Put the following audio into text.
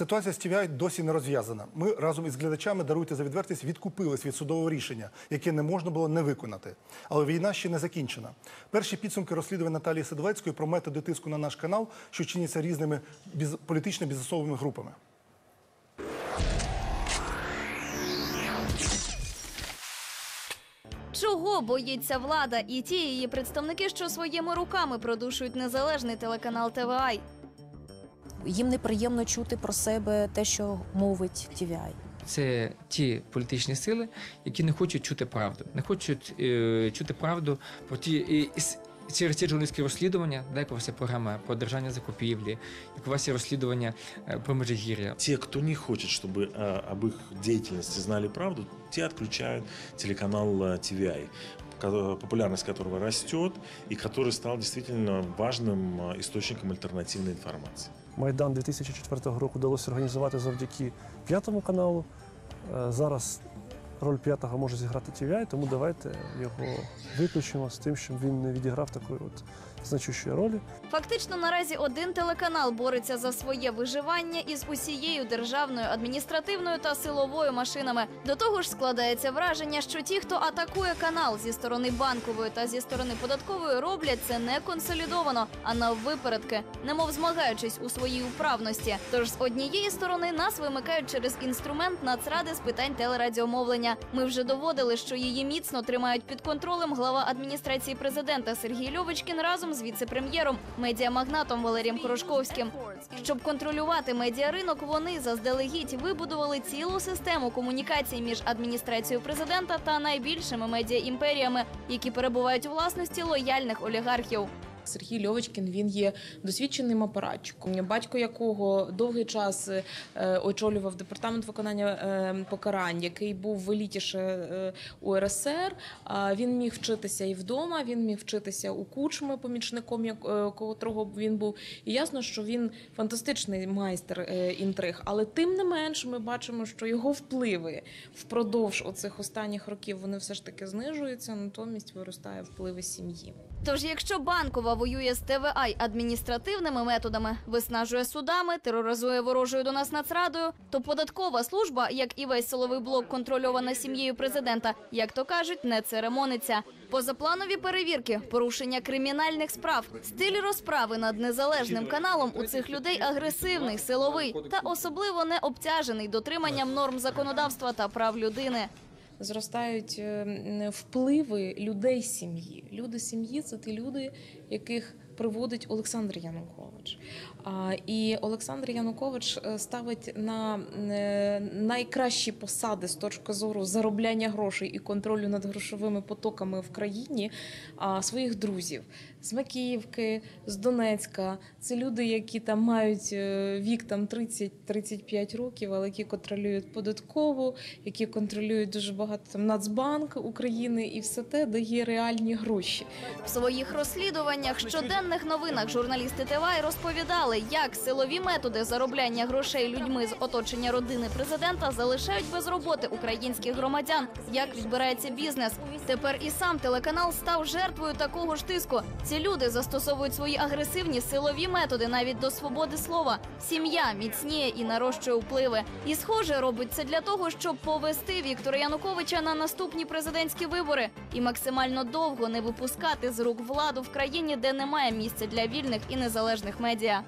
Ситуація з TVI досі не розв'язана. Ми разом із глядачами даруйте за відвертість відкупились від судового рішення, яке не можна було не виконати. Але війна ще не закінчена. Перші підсумки розслідування Наталії Сидовецької про методи тиску на наш канал, що чиняться різними біз... політично-бізнесовими групами. Чого боїться влада і ті її представники, що своїми руками продушують незалежний телеканал ТВА? Їм неприємно чути про себе те, що мовить TVI. Це ті політичні сили, які не хочуть чути правду, не хочуть е, чути правду про ті і, і с- через ці журналістські розслідування, де як у вас є програма про державні закупівлі, як у вас є розслідування е, про межигір'я. Те, кто не хочет, чтобы э, об их деятельности знали правду, те отключают телеканал э, TVI, ко- популярность которого растет и который стал действительно важным э, источником альтернативной информации. Майдан 2004 року вдалося організувати завдяки п'ятому каналу. Е, Зараз роль п'ятого може зіграти TVI, тому давайте його виключимо з тим, щоб він не відіграв такої от значущої ролі. Фактично наразі один телеканал бореться за своє виживання із усією державною адміністративною та силовою машинами. До того ж, складається враження, що ті, хто атакує канал зі сторони банкової та зі сторони податкової, роблять це не консолідовано, а наввипередки, немов змагаючись у своїй управності. Тож з однієї сторони нас вимикають через інструмент Нацради з питань телерадіомовлення. Ми вже доводили, що її міцно тримають під контролем глава адміністрації президента Сергій Льовочкін разом з віце-прем'єром, медіамагнатом Валерієм Хорошковським. Щоб контролювати медіаринок, вони заздалегідь вибудували цілу систему комунікацій між адміністрацією президента та найбільшими медіаімперіями, які перебувають у власності лояльних олігархів. Сергій Льовочкін він є досвідченим апаратчиком, батько якого довгий час е, очолював департамент виконання е, покарань, який був в еліті ще е, УРСР. А Він міг вчитися і вдома, він міг вчитися у кучми, помічником котрого він був. І ясно, що він фантастичний майстер інтриг. Але тим не менш, ми бачимо, що його впливи впродовж оцих останніх років вони все ж таки знижуються, натомість виростає впливи сім'ї. Тож, якщо банкова воює з ТВА й адміністративними методами, виснажує судами, тероризує ворожою до нас нацрадою, то податкова служба, як і весь силовий блок, контрольована сім'єю президента, як то кажуть, не церемониться. Позапланові перевірки, порушення кримінальних справ, стиль розправи над незалежним каналом у цих людей агресивний, силовий та особливо не обтяжений дотриманням норм законодавства та прав людини. Зростають е, впливи людей сім'ї. Люди сім'ї це ті люди, яких приводить Олександр Янукович. І Олександр Янукович е, ставить на е, найкращі посади з точки зору заробляння грошей і контролю над грошовими потоками в країні своїх друзів з Макіївки, з Донецька. Це люди, які там мають е, вік там 30-35 років, але які контролюють податкову, які контролюють дуже багато там Нацбанк України і все те дає реальні гроші. В своїх розслідуваннях щоденних новинах журналісти ТВА розповідали, як силові методи заробляння грошей людьми з оточення родини президента залишають без роботи українських громадян, як відбирається бізнес. Тепер і сам телеканал став жертвою такого ж тиску. Ці люди застосовують свої агресивні силові методи навіть до свободи слова. Сім'я міцніє і нарощує впливи. І схоже, робить це для того, щоб повести Віктора Януковича на наступні президентські вибори і максимально довго не випускати з рук владу в країні, де немає місця для вільних і незалежних медіа.